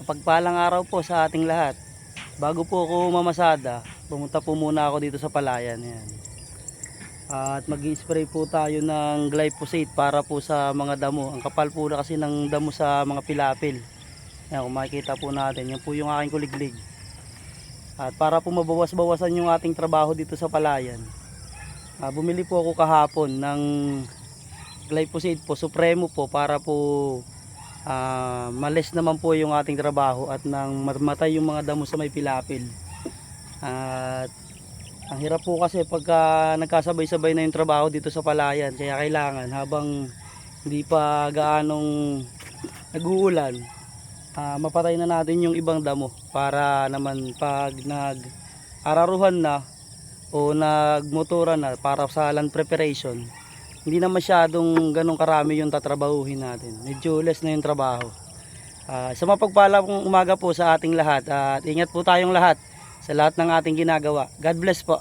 Pagpalang araw po sa ating lahat. Bago po ako mamasada, pumunta po muna ako dito sa palayan. Yan. At mag spray po tayo ng glyphosate para po sa mga damo. Ang kapal po na kasi ng damo sa mga pilapil. Yan, kung makikita po natin, yan po yung aking kuliglig. At para po mabawas-bawasan yung ating trabaho dito sa palayan, ah, bumili po ako kahapon ng glyphosate po, supremo po para po ah malis naman po yung ating trabaho at nang matay yung mga damo sa may pilapil. At ang hirap po kasi pagka nagkasabay-sabay na yung trabaho dito sa palayan, kaya kailangan habang hindi pa gaanong nag-uulan, ah, mapatay na natin yung ibang damo para naman pag nag araruhan na o nagmotoran na para sa land preparation hindi na masyadong ganong karami yung tatrabahuhin natin. Medyo less na yung trabaho. Ah, sa mapagpala pong umaga po sa ating lahat at ingat po tayong lahat sa lahat ng ating ginagawa. God bless po.